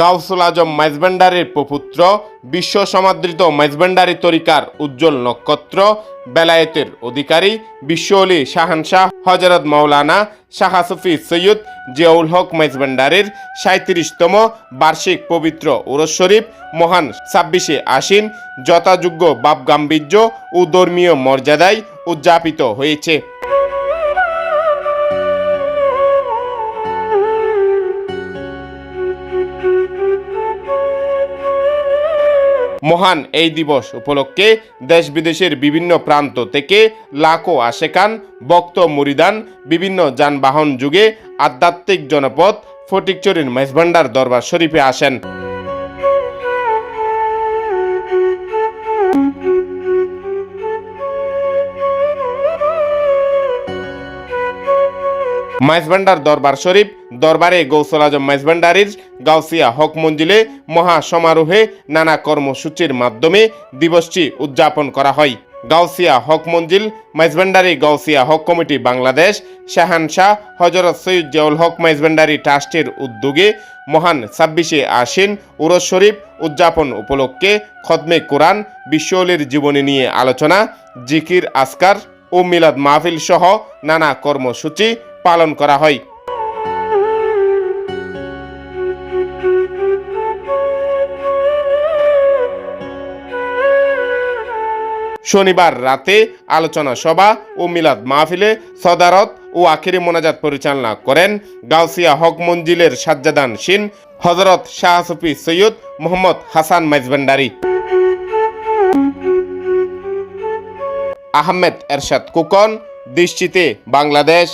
গাউসুল আজম মাইজভান্ডারির প্রপুত্র বিশ্ব সমাদৃত মাইজভান্ডারি তরিকার উজ্জ্বল নক্ষত্র, বেলায়েতের অধিকারী বিশ্বলি শাহানশাহ, হজরত মৌলানা শাহ সুফি সৈয়দ জিয়াউল হক মাইজভান্ডারির সাঁত্রিশতম বার্ষিক পবিত্র উরস শরীফ, মহান ছাব্বিশে আশ্বিন, যথাযোগ্য বাপ গাম্ভীর্য ও ধর্মীয় মর্যাদায় উদযাপিত হয়েছে। মহান এই দিবস উপলক্ষে দেশ বিদেশের বিভিন্ন প্রান্ত থেকে লাখো আশেকান বক্ত মুরিদান, বিভিন্ন যানবাহন যুগে আধ্যাত্মিক জনপদ ফটিকচুরির মেজভান্ডার দরবার শরীফে আসেন। মাইজভান্ডার দরবার শরীফ, দরবারে গৌসল আজম মাইজভান্ডারির গাউসিয়া হক মঞ্জিলে মহা সমারোহে নানা কর্মসূচির মাধ্যমে দিবসটি উদযাপন করা হয়। গাউসিয়া হক মঞ্জিল মাইজভান্ডারি গাউসিয়া হক কমিটি বাংলাদেশ শাহানশাহ হজরত সৈয়দ জিয়াউল হক মাইজভান্ডারি ট্রাস্টের উদ্যোগে মহান ছাব্বিশে আশ্বিন উরস শরীফ উদযাপন উপলক্ষে খদমে কোরআন বিশ্বলির জীবনী নিয়ে আলোচনা, জিকির আসকার ও মিলাদ মাহফিল সহ নানা কর্মসূচি পালন করা হয়। শনিবার রাতে আলোচনা সভা ও মিলাদ মাহফিলে সদারত ও আখিরি মোনাজাত পরিচালনা করেন গাউসিয়া হক মঞ্জিলের সাজ্জাদান সিন হজরত শাহ সুফি সৈয়দ মোহাম্মদ হাসান মাইজভান্ডারি আহমেদ এরশাদ কুকন, দৃষ্টিতে বাংলাদেশ।